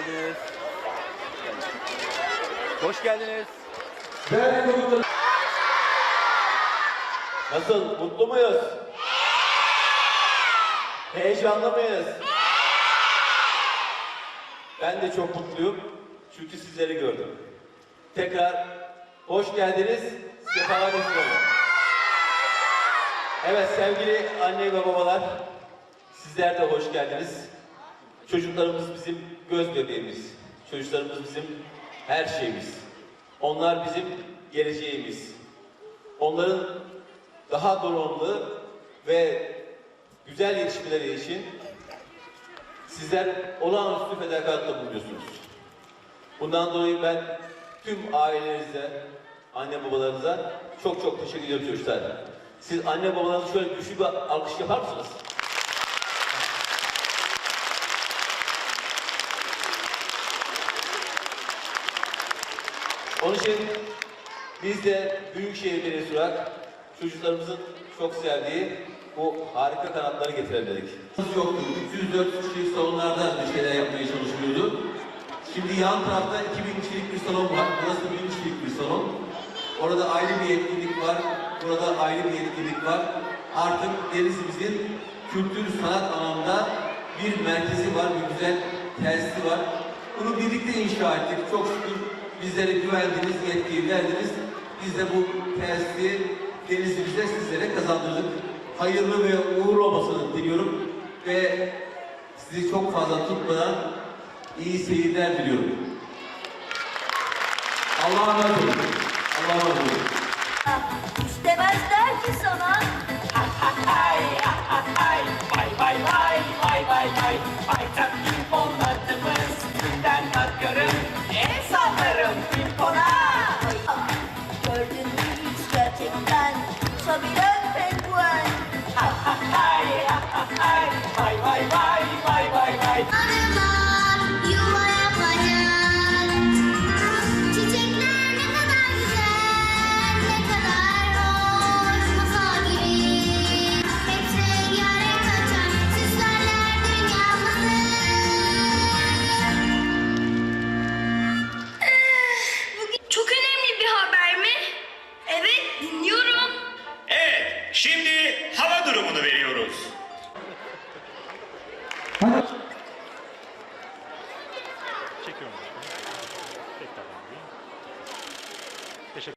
geldiniz. Hoş geldiniz. Nasıl? Mutlu muyuz? Heyecanlı mıyız? Ben de çok mutluyum. Çünkü sizleri gördüm. Tekrar hoş geldiniz. Sefalar getirin. Evet sevgili anne ve babalar, sizler de hoş geldiniz. Çocuklarımız bizim göz bebeğimiz. Çocuklarımız bizim her şeyimiz. Onlar bizim geleceğimiz. Onların daha donanımlı ve güzel yetişmeleri için sizler olağanüstü fedakarlıkta bulunuyorsunuz. Bundan dolayı ben tüm ailelerinize, anne babalarınıza çok çok teşekkür ediyorum çocuklar. Siz anne babalarınıza şöyle güçlü bir alkış yapar mısınız? Onun için biz de Büyükşehir Belediyesi olarak çocuklarımızın çok sevdiği bu harika kanatları getirelim dedik. Yoktu. 304 kişilik salonlarda bir şeyler yapmaya çalışıyordu. Şimdi yan tarafta 2000 kişilik bir salon var. Burası 1000 kişilik bir salon. Orada ayrı bir yetkinlik var. Burada ayrı bir yetkinlik var. Artık Denizli'mizin kültür sanat alanında bir merkezi var, bir güzel tesisi var. Bunu birlikte inşa ettik. Çok şükür bizlere güvendiniz, yetkiyi verdiniz. Biz de bu tesisi Denizli'mize sizlere kazandırdık. Hayırlı ve uğurlu olmasını diliyorum. Ve sizi çok fazla tutmadan iyi seyirler diliyorum. Allah'a emanet olun. Şimdi hava durumunu veriyoruz. Çekiyorum.